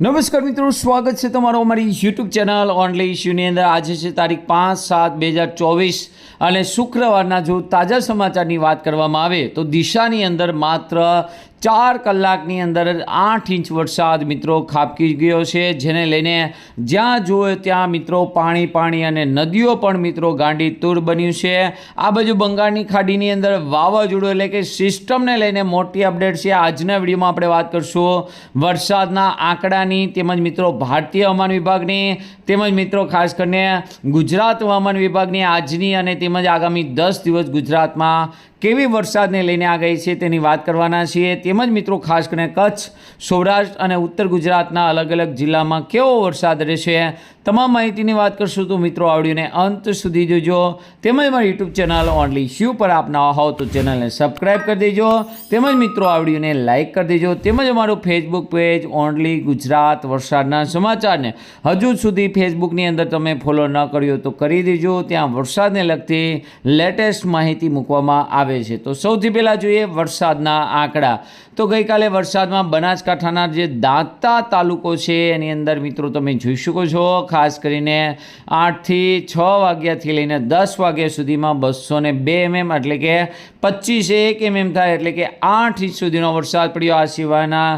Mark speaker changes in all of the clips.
Speaker 1: નમસ્કાર મિત્રો, સ્વાગત છે તમારું અમારી યુટ્યુબ ચેનલ ઓનલી ઇશ્યુની અંદર. આજે છે તારીખ પાંચ સાત બે હજાર ચોવીસ અને શુક્રવારના જો તાજા સમાચારની વાત કરવામાં આવે તો દિશાની અંદર માત્ર ચાર કલાકની અંદર આઠ ઇંચ વરસાદ મિત્રો ખાબકી ગયો છે, જેને લઈને જ્યાં જુઓ ત્યાં મિત્રો પાણી પાણી અને નદીઓ પણ મિત્રો ગાંડી તૂર બન્યું છે. આ બાજુ બંગાળની ખાડીની અંદર વાવાઝોડું એટલે કે સિસ્ટમને લઈને મોટી અપડેટ છે. આજના વિડીયોમાં આપણે વાત કરશું વરસાદના આંકડાની, તેમજ મિત્રો ભારતીય હવામાન વિભાગની, તેમજ મિત્રો ખાસ કરીને ગુજરાત હવામાન વિભાગની આજની અને તેમજ આગામી દસ દિવસ ગુજરાતમાં કેવી વરસાદને લઈને આ ગઈ છે તેની વાત કરવાના છીએ. તેમજ મિત્રો, ખાસ કરીને કચ્છ, સૌરાષ્ટ્ર અને ઉત્તર ગુજરાતના અલગ અલગ જિલ્લામાં કેવો વરસાદ રહેશે તમામ માહિતીની વાત કરશું તો મિત્રો આવડીને અંત સુધી જોજો. તેમજ મારી યુટ્યુબ ચેનલ ઓનલી શ્યુ પર આપ નવા હોવ તો ચેનલને સબસ્ક્રાઈબ કરી દેજો. તેમજ મિત્રો આવડીને લાઇક કરી દેજો. તેમજ અમારું ફેસબુક પેજ ઓનલી ગુજરાત વરસાદના સમાચારને હજુ સુધી ફેસબુકની અંદર તમે ફોલો ન કર્યો તો કરી દેજો. ત્યાં વરસાદને લગતી લેટેસ્ટ માહિતી મૂકવામાં આવે છે. તો સૌથી પહેલાં જોઈએ વરસાદના આંકડા. તો ગઈકાલે વરસાદમાં બનાસકાંઠાના જે દાંતા તાલુકો છે, એની અંદર મિત્રો તમે જોઈ શકો છો, ખાસ કરીને આઠથી છ વાગ્યાથી લઈને દસ વાગ્યા સુધીમાં બસો ને બે એમએમ એટલે કે પચીસ એક એમએમ થાય એટલે કે આઠ ઇંચ સુધીનો વરસાદ પડ્યો. આ સિવાયના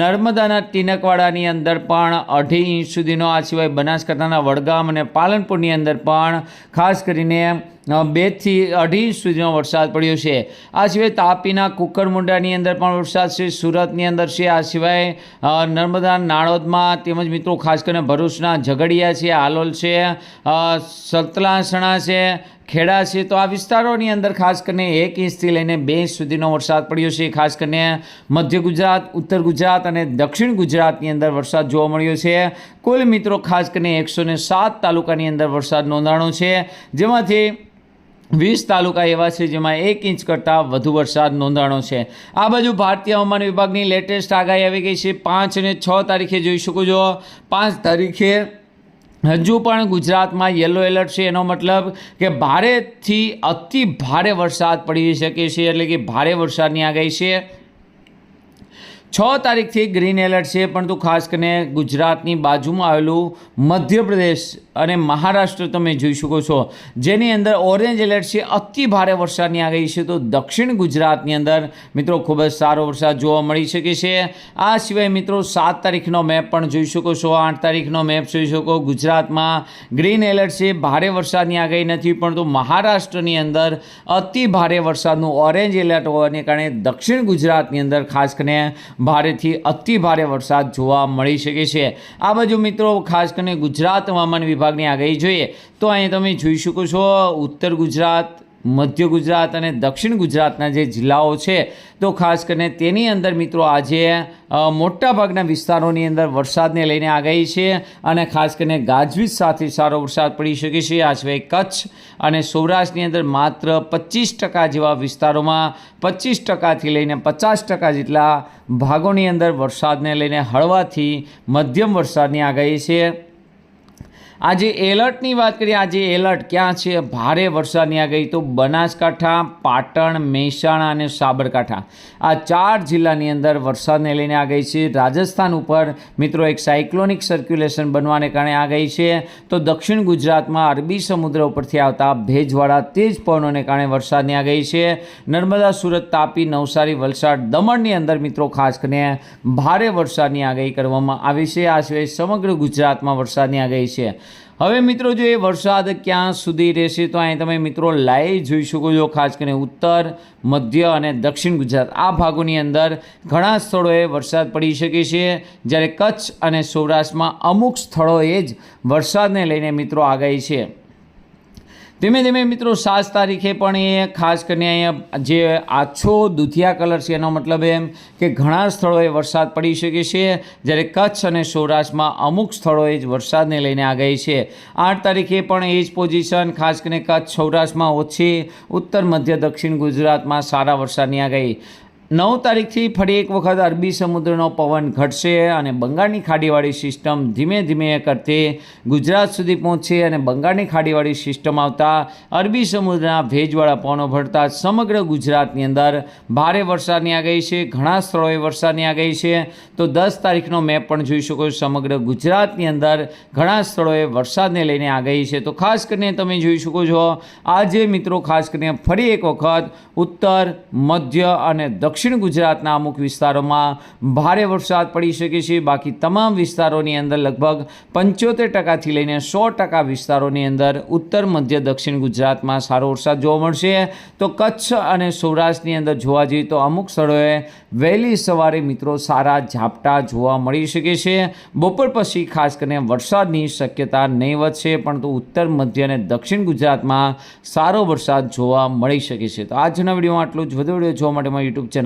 Speaker 1: નર્મદાના ટીનકવાડાની અંદર પણ અઢી ઇંચ સુધીનો, આ સિવાય બનાસકાંઠાના વડગામ અને પાલનપુરની અંદર પણ ખાસ કરીને બેથી અઢી ઇંચ સુધીનો વરસાદ પડ્યો છે. આ સિવાય તાપીના કુકરમુંડાની અંદર પણ વરસાદ છે, સુરતની અંદર છે. આ સિવાય નર્મદા, નાળોદમાં તેમજ મિત્રો ખાસ કરીને ભરૂચના ઝઘડિયા છે, આલોલ છે સતલાસણા છે, ખેડા છે. તો આ વિસ્તારોની અંદર ખાસ કરીને એક ઇંચથી લઈને બે ઇંચ સુધીનો વરસાદ પડ્યો છે. ખાસ કરીને મધ્ય ગુજરાત, ઉત્તર ગુજરાત અને દક્ષિણ ગુજરાતની અંદર વરસાદ જોવા મળ્યો છે. કુલ મિત્રો ખાસ કરીને એકસો સાત તાલુકાની અંદર વરસાદ નોંધાણો છે. જેમાંથી વીસ તાલુકા એવા છે જેમાં એક ઇંચ કરતાં વધુ વરસાદ નોંધાણો છે. આ બાજુ ભારતીય હવામાન વિભાગની લેટેસ્ટ આગાહી આવી ગઈ છે. પાંચ અને છ તારીખે જોઈ શકો છો. પાંચ તારીખે હજુ પણ ગુજરાતમાં યલો એલર્ટ છે. એનો મતલબ કે ભારેથી અતિ ભારે વરસાદ પડી શકે છે. એટલે કે ભારે વરસાદની આગાહી છે. છ તારીખથી ગ્રીન એલર્ટ છે પરંતુ ખાસ કરીને ગુજરાતની બાજુમાં આવેલું મધ્યપ્રદેશ અને મહારાષ્ટ્ર તમે જોઈ શકો છો. જેની અંદર ઓરેન્જ એલર્ટ છે, અતિ ભારે વરસાદની આગાહી છે, તો દક્ષિણ ગુજરાતની અંદર મિત્રો ખૂબ જ સારો વરસાદ જોવા મળી શકે છે. આ સિવાય મિત્રો સાત તારીખનો મેપ પણ જોઈ શકો છો, આઠ તારીખનો મેપ જોઈ શકો. ગુજરાતમાં ગ્રીન એલર્ટ છે, ભારે વરસાદની આગાહી નથી પરંતુ મહારાષ્ટ્રની અંદર અતિ ભારે વરસાદનું ઓરેન્જ એલર્ટ હોવાને કારણે દક્ષિણ ગુજરાતની અંદર ખાસ કરીને ભારેથી અતિ ભારે વરસાદ જોવા મળી શકે છે. આ બાજુ મિત્રો, ખાસ કરીને ગુજરાત હવામાન વિભાગની આગાહી જોઈએ તો અહીં તમે જોઈ શકો છો, ઉત્તર ગુજરાત મધ્ય ગુજરાત અને દક્ષિણ ગુજરાતના જે જિલ્લાઓ છે, તો ખાસ કરીને તેની અંદર મિત્રો આજે મોટાભાગના વિસ્તારોની અંદર વરસાદને લઈને આગાહી છે અને ખાસ કરીને ગાજવીજ સાથે સારો વરસાદ પડી શકે છે. આ સિવાય કચ્છ અને સૌરાષ્ટ્રની અંદર માત્ર પચીસ ટકા જેવા વિસ્તારોમાં પચીસ ટકાથી લઈને પચાસ ટકા જેટલા ભાગોની અંદર વરસાદને લઈને હળવાથી મધ્યમ વરસાદની આગાહી છે. આજે એલર્ટની વાત કરીએ, આજે એલર્ટ ક્યાં છે? ભારે વરસાદની આગાહી, તો બનાસકાંઠા, પાટણ, મહેસાણા અને સાબરકાંઠા. આ ચાર જિલ્લાની અંદર વરસાદને લઈને આગાહી છે. રાજસ્થાન ઉપર મિત્રો એક સાયક્લોનિક સર્ક્યુલેશન બનવાને કારણે આગાહી છે. તો દક્ષિણ ગુજરાતમાં અરબી સમુદ્ર ઉપરથી આવતા ભેજવાળા તેજ પવનોને કારણે વરસાદની આગાહી છે. નર્મદા, સુરત, તાપી, નવસારી, વલસાડ દમણની અંદર મિત્રો ખાસ કરીને ભારે વરસાદની આગાહી કરવામાં આવી છે. આ સિવાય સમગ્ર ગુજરાતમાં વરસાદની આગાહી છે. હવે મિત્રો, જો એ વરસાદ ક્યાં સુધી રહેશે, તો અહીં તમે મિત્રો લાઈવ જોઈ શકો છો, ખાસ કરીને ઉત્તર, મધ્ય અને દક્ષિણ ગુજરાત. આ ભાગોની અંદર ઘણા સ્થળોએ વરસાદ પડી શકે છે. જ્યારે કચ્છ અને સૌરાષ્ટ્રમાં અમુક સ્થળોએ જ વરસાદને લઈને મિત્રો આગાહી છે. ધીમે ધીમે મિત્રો, સાત તારીખે પણ એ ખાસ કરીને અહીંયા જે આછો દુધિયા કલર છે, એનો મતલબ એમ કે ઘણા સ્થળોએ વરસાદ પડી શકે છે. જ્યારે કચ્છ અને સૌરાષ્ટ્રમાં અમુક સ્થળોએ જ વરસાદને લઈને આગાહી છે. આઠ તારીખે પણ એ જ પોઝિશન ખાસ કરીને કચ્છ, સૌરાષ્ટ્રમાં ઓછી, ઉત્તર, મધ્ય, દક્ષિણ ગુજરાતમાં સારા વરસાદની આગાહી નવ તારીખથી ફરી એક વખત અરબી સમુદ્રનો પવન ઘટશે અને બંગાળની ખાડીવાળી સિસ્ટમ ધીમે ધીમે કરતે ગુજરાત સુધી પહોંચશે અને બંગાળની ખાડીવાળી સિસ્ટમ આવતા અરબી સમુદ્રના ભેજવાળા પવનો ભળતા સમગ્ર ગુજરાતની અંદર ભારે વરસાદની આગાહી છે, ઘણા સ્થળોએ વરસાદની આગાહી છે. તો દસ તારીખનો મેપ પણ જોઈ શકો છો, સમગ્ર ગુજરાતની અંદર ઘણા સ્થળોએ વરસાદને લઈને આગાહી છે. તો ખાસ કરીને તમે જોઈ શકો છો, આજે મિત્રો ખાસ કરીને ફરી એક વખત ઉત્તર, મધ્ય અને દક્ષિણ ગુજરાતના અમુક વિસ્તારોમાં ભારે વરસાદ પડી શકે છે. બાકી તમામ વિસ્તારોની અંદર લગભગ પંચોતેર ટકાથી લઈને સો ટકા વિસ્તારોની અંદર ઉત્તર, મધ્ય, દક્ષિણ ગુજરાતમાં સારો વરસાદ જોવા મળશે. તો કચ્છ અને સૌરાષ્ટ્રની અંદર જોવા જઈએ તો અમુક સ્થળોએ વહેલી સવારે મિત્રો સારા ઝાપટા જોવા મળી શકે છે. બપોર પછી ખાસ કરીને વરસાદની શક્યતા નહીવત છે પરંતુ ઉત્તર, મધ્ય અને દક્ષિણ ગુજરાતમાં સારો વરસાદ જોવા મળી શકે છે. તો આજના વિડીયોમાં આટલું જ. વધુ વીડિયો જોવા માટે મારી યુટ્યુબ ચેનલ